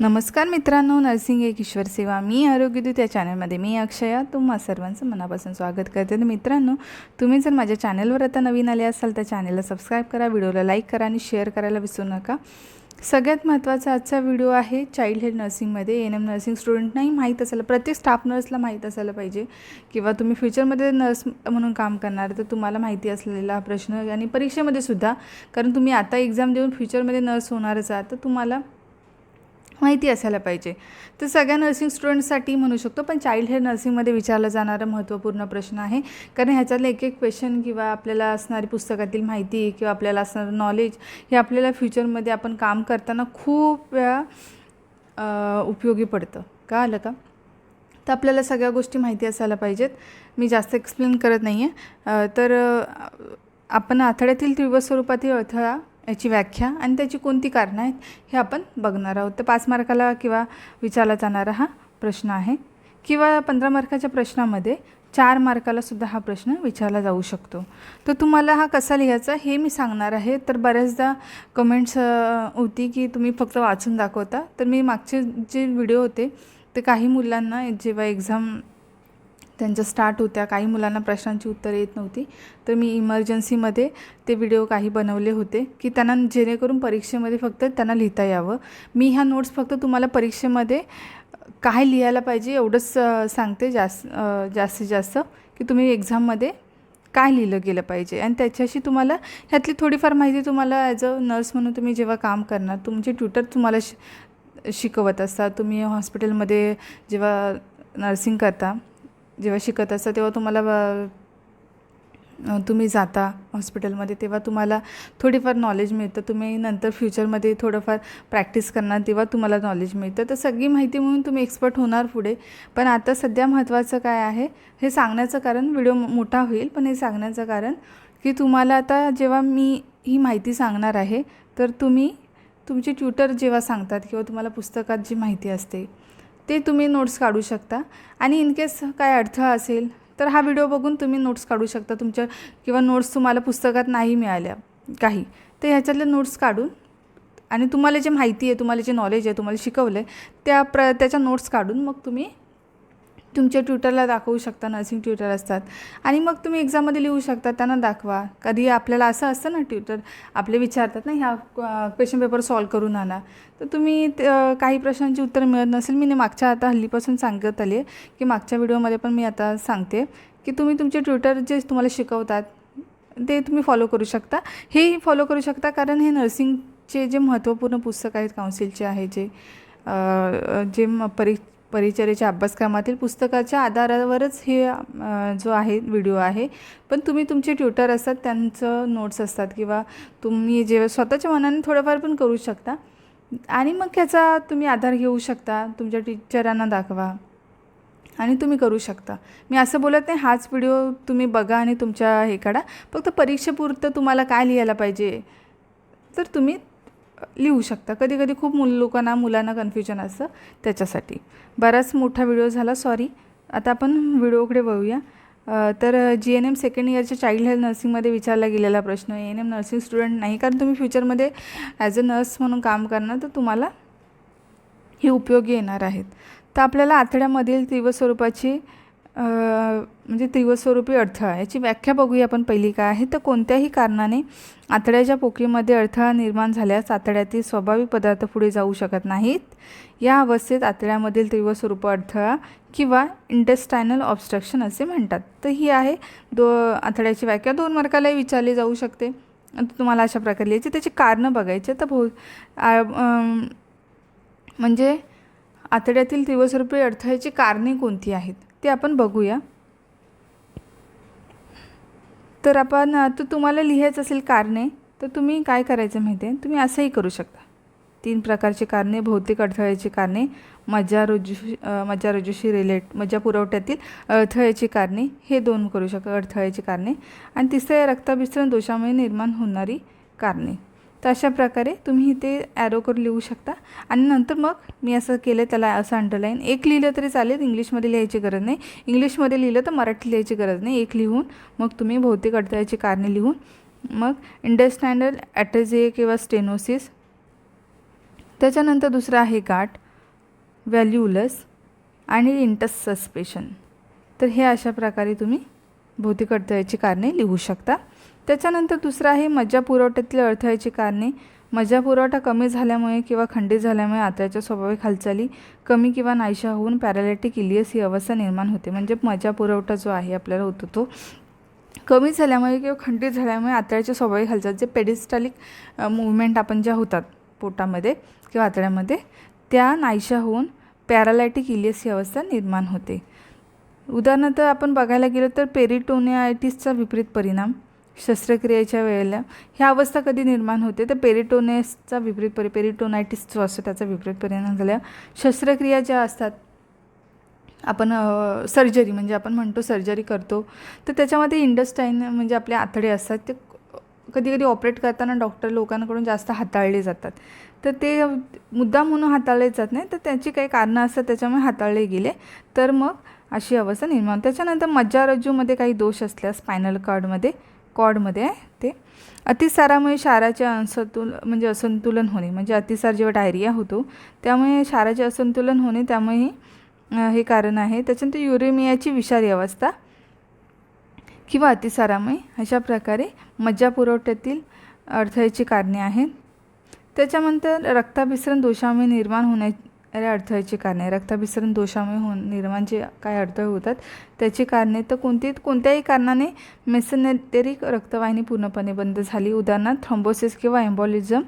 नमस्कार मित्रांनो नर्सिंग एक ईश्वर सेवा. मी आरोग्यदूत या चॅनलमध्ये मी अक्षया. तुम्हा सर्वांचं मनापासून स्वागत करते. तर मित्रांनो तुम्ही जर माझ्या चॅनलवर आता नवीन आले असाल तर चॅनलला सबस्क्राईब करा व्हिडिओला लाईक करा आणि शेअर करायला विसरू नका. सगळ्यात महत्त्वाचा आजचा व्हिडिओ आहे चाइल्ड हेल्थ नर्सिंगमध्ये एन एम नर्सिंग स्टुडंटनाही माहीत असायला प्रत्येक स्टाफ नर्सला माहीत असायला पाहिजे. किंवा तुम्ही फ्युचरमध्ये नर्स म्हणून काम करणार तर तुम्हाला माहिती असलेला हा प्रश्न आणि परीक्षेमध्ये सुद्धा. कारण तुम्ही आता एक्झाम देऊन फ्युचरमध्ये नर्स होणारच आहात तर तुम्हाला माहिती असायला पाहिजे. तर सगळ्या नर्सिंग स्टुडंटसाठी म्हणू शकतो पण चाइल्ड हेअर नर्सिंगमध्ये विचारला जाणारा महत्त्वपूर्ण प्रश्न आहे. कारण ह्याच्यातलं एक एक क्वेश्चन किंवा आपल्याला असणारी पुस्तकातील माहिती किंवा आपल्याला असणारं नॉलेज हे आपल्याला फ्युचरमध्ये आपण काम करताना खूप वेळा उपयोगी पडतं. का आलं का? तर आपल्याला सगळ्या गोष्टी माहिती असायला पाहिजेत. मी जास्त एक्सप्लेन करत नाही आहे तर आपण आठवड्यातील तीव्र स्वरूपातील अडथळा याची व्याख्या आणि त्याची कोणती कारणं आहेत हे आपण बघणार आहोत. तर पाच मार्काला किंवा विचारला जाणारा हा प्रश्न आहे. किंवा पंधरा मार्काच्या प्रश्नामध्ये चार मार्काला सुद्धा हा प्रश्न विचारला जाऊ शकतो. तर तुम्हाला हा कसा लिहायचा हे मी सांगणार आहे. तर बऱ्याचदा कमेंट्स होती की तुम्ही फक्त वाचून दाखवता. तर मी मागचे जे व्हिडिओ होते ते काही मुलांना जेव्हा एक्झाम त्यांच्या स्टार्ट होत्या. काही मुलांना प्रश्नांची उत्तरं येत नव्हती. तर मी इमर्जन्सीमध्ये ते व्हिडिओ काही बनवले होते की त्यांना जेणेकरून परीक्षेमध्ये फक्त त्यांना लिहिता यावं. मी ह्या नोट्स फक्त तुम्हाला परीक्षेमध्ये काय लिहायला पाहिजे एवढंच सांगते जास्त जास्तीत जास्त की तुम्ही एक्झाममध्ये काय लिहिलं गेलं पाहिजे. आणि त्याच्याशी तुम्हाला ह्यातली थोडीफार माहिती तुम्हाला ॲज अ नर्स म्हणून तुम्ही जेव्हा काम करणार तुमचे ट्युटर तुम्हाला शिकवत असतात. तुम्ही हॉस्पिटलमध्ये जेव्हा नर्सिंग करता जेव्हा शिकत असता तेव्हा तुम्हाला तुम्ही जाता हॉस्पिटलमध्ये तेव्हा तुम्हाला थोडीफार नॉलेज मिळतं. तुम्ही नंतर फ्युचरमध्ये थोडंफार प्रॅक्टिस करणार तेव्हा तुम्हाला नॉलेज मिळतं. तर सगळी माहिती म्हणून तुम्ही एक्सपर्ट होणार पुढे. पण आता सध्या महत्त्वाचं काय आहे हे सांगण्याचं कारण व्हिडिओ मोठा होईल पण हे सांगण्याचं कारण की तुम्हाला आता जेव्हा मी ही माहिती सांगणार आहे तर तुम्ही तुमचे ट्युटर जेव्हा सांगतात किंवा तुम्हाला पुस्तकात जी माहिती असते ते तुम्ही नोट्स काढू शकता. आणि इन केस काय अडथळा असेल तर हा व्हिडिओ बघून तुम्ही नोट्स काढू शकता. तुमच्या किंवा नोट्स तुम्हाला पुस्तकात नाही मिळाल्या काही तर ह्याच्यातले नोट्स काढून आणि तुम्हाला जे माहिती आहे तुम्हाला जे नॉलेज आहे तुम्हाला शिकवलं आहे त्या प्र त्याच्या नोट्स काढून मग तुम्ही तुमच्या ट्युटरला दाखवू शकता नर्सिंग ट्युटर असतात. आणि मग तुम्ही एक्झाममध्ये लिहू शकता त्यांना दाखवा. कधी आपल्याला असं असतं ना ट्युटर आपले विचारतात ना ह्या क्वेश्चन पेपर सॉल्व करून आणा. तर तुम्ही काही प्रश्नांची उत्तर मिळत नसेल. मी मागच्या आता हल्लीपासून सांगत आली आहे की मागच्या व्हिडिओमध्ये पण मी आता सांगते की तुम्ही तुमचे ट्युटर जे तुम्हाला शिकवतात ते तुम्ही फॉलो करू शकता. हेही फॉलो करू शकता कारण हे नर्सिंगचे जे महत्त्वपूर्ण पुस्तक आहेत काउन्सिलचे आहे जे जे परी परिचरेच्या परिचर्याच्या अभ्यासक्रमातील पुस्तकाच्या आधारावरच हे जो आहे व्हिडिओ आहे. पण तुम्ही तुमचे ट्युटर असतात त्यांचं नोट्स असतात किंवा तुम्ही जेव्हा स्वतःच्या मनाने थोडंफार पण करू शकता. आणि मग ह्याचा तुम्ही आधार घेऊ शकता तुमच्या टीचरांना दाखवा आणि तुम्ही करू शकता. मी असं बोलत नाही हाच व्हिडिओ तुम्ही बघा आणि तुमच्या हे काढा. फक्त परीक्षेपुरतं तुम्हाला काय लिहायला पाहिजे तर तुम्ही लिहू शकता. कधी कधी खूप मुल लोकांना मुलांना कन्फ्युजन असतं त्याच्यासाठी. बराच मोठा व्हिडिओ झाला सॉरी आता आपण व्हिडिओकडे वळूया. तर जी एन एम सेकंड इयरच्या चाइल्ड हेल्थ नर्सिंगमध्ये विचारला गेलेला प्रश्न A N M nursing student नाही कारण तुम्ही फ्युचरमध्ये ॲज अ नर्स म्हणून काम करणार तर तुम्हाला हे उपयोगी येणार आहेत. तर आपल्याला आतड्यामधील तीव्र स्वरूपाची म्हणजे तीव्रस्वरूपी अडथळा याची व्याख्या बघूया आपण पहिली काय आहे. तर कोणत्याही कारणाने आतड्याच्या पोकळीमध्ये अडथळा निर्माण झाल्यास आतड्यातील स्वाभाविक पदार्थ पुढे जाऊ शकत नाहीत. या अवस्थेत आतड्यामधील तीव्र स्वरूप अडथळा किंवा इंटेस्टायनल ऑब्स्ट्रक्शन असे म्हणतात. तर ही आहे दो आतड्याची व्याख्या. दोन मार्कालाही विचारली जाऊ शकते. तुम्हाला अशा प्रकारे लिहायची. त्याची कारणं बघायचे. तर भो म्हणजे आतड्यातील तीव्रस्वरूपी अडथळ्याची कारणे कोणती आहेत? ते आपण बघूया. तर आपण तर तुम्हाला लिहायचं असेल कारणे तर तुम्ही काय करायचं माहिती आहे? तुम्ही असंही करू शकता. तीन प्रकारची कारणे भौतिक अडथळ्याची कारणे मज्जारज्जू अ, मज्जारज्जूशी रिलेट मज्जा पुरवठ्यातील अडथळ्याची कारणे हे दोन करू शकता अडथळ्याची कारणे. आणि तिसरं रक्ताभिसरण दोषामुळे निर्माण होणारी कारणे. तर अशा प्रकारे तुम्ही ते ॲरो करून लिहू शकता. आणि नंतर मग मी असं केलं त्याला असं अंडरलाईन एक लिहिलं तरी चालेल इंग्लिशमध्ये लिहायची गरज नाही. इंग्लिशमध्ये लिहिलं तर मराठी लिहायची गरज नाही. एक लिहून मग तुम्ही भौतिक अडथळ्याची कारणे लिहून मग इंडस्टँडल ॲटेझे किंवा स्टेनोसिस त्याच्यानंतर दुसरं आहे गाठ व्हॅल्युलस आणि इंटस सस्पेशन तर हे अशा प्रकारे तुम्ही भौतिक अडथळ्याची कारणे लिहू शकता. त्याच्यानंतर दुसरं आहे मज्जा पुरवठ्यातील अडथळ्याची कारणे. मज्जा पुरवठा कमी झाल्यामुळे किंवा खंडित झाल्यामुळे आतड्याच्या स्वाभाविक हालचाली कमी किंवा नाहीशा होऊन पॅरालिटिक इलियस ही अवस्था निर्माण होते. म्हणजे मज्जा पुरवठा जो आहे आपल्याला होतो तो कमी झाल्यामुळे किंवा खंडित झाल्यामुळे आतड्याच्या स्वाभाविक हालचाल जे पेडिस्टालिक मुवमेंट आपण ज्या होतात पोटामध्ये किंवा आतड्यामध्ये त्या नाहीशा होऊन पॅरालायटिक इलियस ही अवस्था निर्माण होते. उदाहरणार्थ आपण बघायला गेलो तर पेरिटोनियायटिसचा विपरीत परिणाम शस्त्रक्रियेच्या वेळेला ह्या अवस्था कधी निर्माण होते? तर पेरिटोनेसचा विपरीत परि पेरिटोनायटिस जो असतो त्याचा विपरीत परिणाम झाल्या शस्त्रक्रिया ज्या असतात आपण सर्जरी म्हणजे आपण म्हणतो सर्जरी करतो तर त्याच्यामध्ये इंडस्टाईन म्हणजे आपले आतडे असतात ते कधी कधी ऑपरेट करताना डॉक्टर लोकांकडून जास्त हाताळले जातात. तर ते मुद्दाम म्हणून हाताळले जात नाही तर त्याची काही कारणं असतात त्याच्यामुळे हाताळले गेले. तर मग अशी अवस्था निर्माण त्याच्यानंतर मज्जारज्जूमध्ये काही दोष असल्यास स्पायनल कॉर्डमध्ये कॉर्डमध्ये आहे ते. अतिसारामुळे क्षाराचे असंतुल म्हणजे असंतुलन होणे म्हणजे अतिसार जेव्हा डायरिया होतो त्यामुळे क्षाराचे असंतुलन होणे त्यामुळे हे कारण आहे. त्याच्यानंतर युरेमियाची विषारी अवस्था किंवा अतिसारामुळे अशा प्रकारे मज्जा पुरवठ्यातील अडथळ्याची कारणे आहेत. त्याच्यानंतर रक्ताभिसरण दोषामुळे निर्माण होण्या अरे अडथळ्याची कारणे. रक्ताभिसरण दोषामुळे होऊन निर्माण जे काय अडथळे होतात. त्याची कारणे तर कोणती? कोणत्याही कारणाने मेसनेटेरिक रक्तवाहिनी पूर्णपणे बंद झाली. उदाहरणार्थ थ्रॉम्बोसिस किंवा एम्बॉलिझम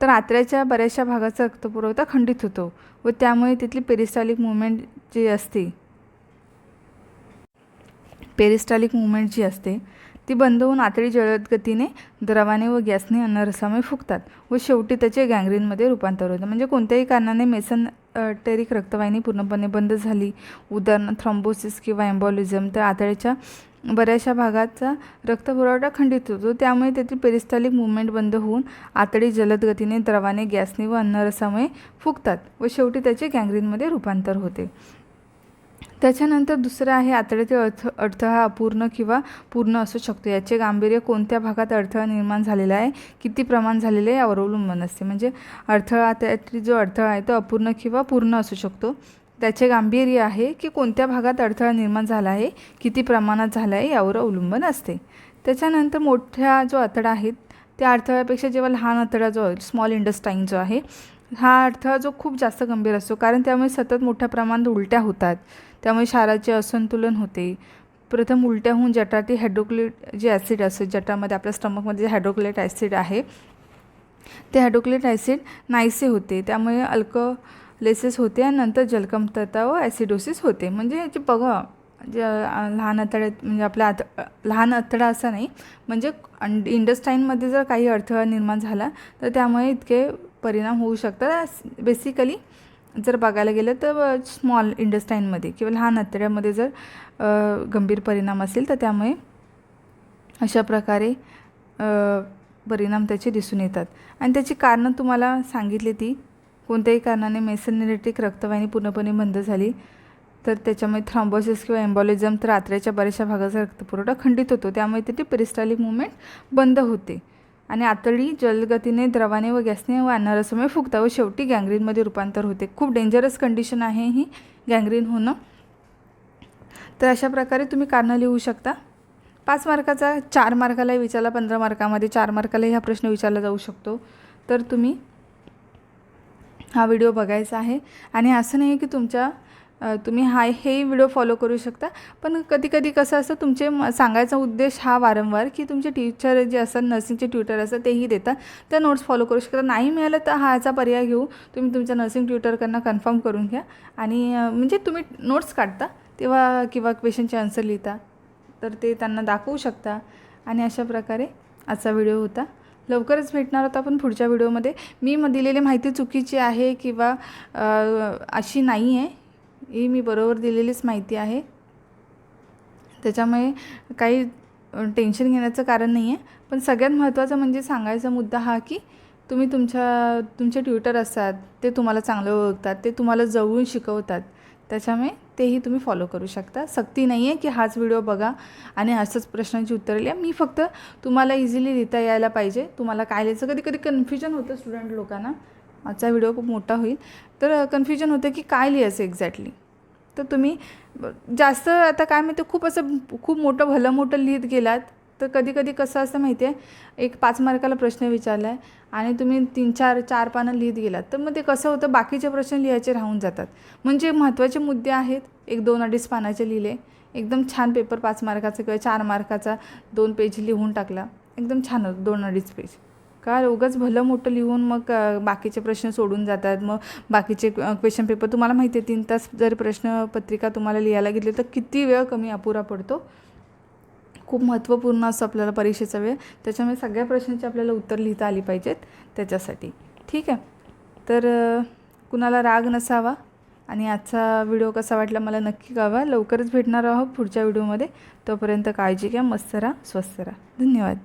तर आत्र्याच्या बऱ्याचशा भागाचा रक्तपुरवठा खंडित होतो व त्यामुळे तिथली पेरिस्टालिक मुवमेंट जी असते पेरिस्टालिक मुवमेंट जी असते ती बंद होऊन आतडी जलद गतीने द्रवाने व गॅसने अन्नरसामुळे फुगतात व शेवटी त्याचे गँग्रीनमध्ये रूपांतर होतं. म्हणजे कोणत्याही कारणाने मेसन टेरिक रक्तवाहिनी पूर्णपणे बंद झाली. उदाहरणार्थ थ्रॉम्बोसिस किंवा एम्बॉलिझम तर आतड्याच्या बऱ्याचशा भागाचा रक्तपुरवठा खंडित होतो. त्यामुळे तेथील पेरिस्टॉलिक मुवमेंट बंद होऊन आतडी जलद गतीने द्रवाने गॅसने व अन्नरसामुळे फुगतात व शेवटी त्याचे गँग्रीनमध्ये रूपांतर होते. त्याच्यानंतर दुसरं आहे आतड्यातील अर्थ अडथळा अपूर्ण किंवा पूर्ण असू शकतो. याचे गांभीर्य कोणत्या भागात अडथळा निर्माण झालेला आहे किती प्रमाण झालेले आहे यावर अवलंबून असते. म्हणजे अडथळा त्यातील जो अडथळा आहे तो अपूर्ण किंवा पूर्ण असू शकतो. त्याचे गांभीर्य आहे की कोणत्या भागात अडथळा निर्माण झाला आहे किती प्रमाणात झाला आहे यावर अवलंबून असते. त्याच्यानंतर मोठ्या जो अडथळा आहे त्या अडथळ्यापेक्षा जेव्हा लहान अडथळा जो स्मॉल इंडस्टाईन जो आहे हा अडथळा जो खूप जास्त गंभीर असतो. कारण त्यामुळे सतत मोठ्या प्रमाणात उलट्या होतात. त्यामुळे क्षाराचे असंतुलन होते. प्रथम उलट्या होऊन जठारातील हायड्रोक्लेट जे ॲसिड असते जटामध्ये आपल्या स्टमकमध्ये जे हायड्रोक्लेट ॲसिड आहे ते हायड्रोक्लेट ॲसिड नाहीसे होते. त्यामुळे अल्कलेसेस होते आणि नंतर जलकमतरता व ॲसिडोसिस होते. म्हणजे जे बघा जे लहान अथड्यात म्हणजे आपल्या आत लहान अथडा असा नाही म्हणजे इंडस्टाईनमध्ये जर काही अडथळा निर्माण झाला तर त्यामुळे इतके परिणाम होऊ शकतात. बेसिकली जर बघायला गेलं तर स्मॉल इंडस्टाईनमध्ये किंवा लहान आतड्यामध्ये जर गंभीर परिणाम असेल तर त्यामुळे अशा प्रकारे परिणाम त्याचे दिसून येतात. आणि त्याची कारणं तुम्हाला सांगितली ती कोणत्याही कारणाने मेसनेरेटिक रक्तवाहिनी पूर्णपणे बंद झाली तर त्याच्यामुळे थ्रॉम्बोसिस किंवा एम्बॉलिझम तर आतड्याच्या बऱ्याचशा भागाचा रक्तपुरवठा खंडित होतो. त्यामुळे तिथे पेरिस्टालिक मुवमेंट बंद होते. आणि आतडी जलगतीने द्रवाने व गॅसने व अनारसमय फुगता व शेवटी गँग्रीनमध्ये रूपांतर होते. खूप डेंजरस कंडिशन आहे ही गँग्रीन होणं. तर अशा प्रकारे तुम्ही कारणं लिहू शकता. पाच मार्काचा चार मार्कालाही विचारला पंधरा मार्कामध्ये चार मार्कालाही हा प्रश्न विचारला जाऊ शकतो. तर तुम्ही हा व्हिडिओ बघायचा आहे. आणि असं नाही की तुमच्या तुम्ही हा हे व्हिडिओ फॉलो करू शकता. पण कधी कधी कसं असतं तुमचे म सांगायचा उद्देश हा वारंवार की तुमचे टीचर जे असतात नर्सिंगचे ट्युटर असतात तेही देतात. त्या नोट्स फॉलो करू शकता. नाही मिळालं तर हा याचा पर्याय घेऊ. तुम्ही तुमच्या नर्सिंग ट्युटरकडनं कन्फर्म करून घ्या. आणि म्हणजे तुम्ही नोट्स काढता. तेव्हा किंवा क्वेश्चनचे आन्सर लिहिता. तर ते त्यांना दाखवू शकता. आणि अशा प्रकारे आजचा व्हिडिओ होता. लवकरच भेटणार होता आपण पुढच्या व्हिडिओमध्ये. मी मग दिलेली माहिती चुकीची आहे किंवा अशी नाही आहे ही मी बरोबर दिलेलीच माहिती आहे. त्याच्यामुळे काही टेन्शन घेण्याचं कारण नाही आहे पण सगळ्यात महत्त्वाचं म्हणजे सांगायचा मुद्दा हा की तुम्ही तुमच्या तुमचे ट्युटर असतात ते तुम्हाला चांगलं ओळखतात ते तुम्हाला जवळून शिकवतात. त्याच्यामुळे तेही तुम्ही फॉलो करू शकता. सक्ती नाही आहे की हाच व्हिडिओ बघा आणि असंच प्रश्नांची उत्तरं लिहा. मी फक्त तुम्हाला इझिली लिहिता यायला पाहिजे. तुम्हाला काय लिहायचं? कधी कधी कन्फ्युजन होतं स्टुडंट लोकांना. आजचा व्हिडिओ खूप मोठा होईल. तर कन्फ्युजन होतं की काय लिहायचं एक्झॅक्टली तर तुम्ही जास्त आता काय माहिती खूप असं खूप मोठं भलं मोठं लिहित गेलात तर कधी कधी कसं असतं माहिती आहे एक पाच मार्काला प्रश्न विचारला आहे आणि तुम्ही तीन चार चार पानं लिहित गेलात. तर मग ते कसं होतं बाकीचे प्रश्न लिहायचे राहून जातात. म्हणजे महत्त्वाचे मुद्दे आहेत एक दोन अडीच पानाचे लिहिले एकदम छान पेपर पाच मार्काचा किंवा चार मार्काचा दोन पेज लिहून टाकला एकदम छान होतं दोन अडीच पेज का उगाच भलं मोठं लिहून मग बाकीचे प्रश्न सोडून जातात. मग बाकीचे क्वेश्चन पेपर तुम्हाला माहिती आहे तीन तास जर प्रश्नपत्रिका तुम्हाला लिहायला घेतली तर किती वेळ कमी अपुरा पडतो? खूप महत्त्वपूर्ण असं आपल्याला परीक्षेचा वेळ. त्याच्यामुळे सगळ्या प्रश्नांची आपल्याला उत्तर लिहिता आली पाहिजेत त्याच्यासाठी. ठीक आहे. तर कुणाला राग नसावा आणि आजचा व्हिडिओ कसा वाटला मला नक्की कळवा. लवकरच भेटणार आहोत पुढच्या व्हिडिओमध्ये. तोपर्यंत काळजी घ्या मस्त राहा स्वस्त राहा. धन्यवाद.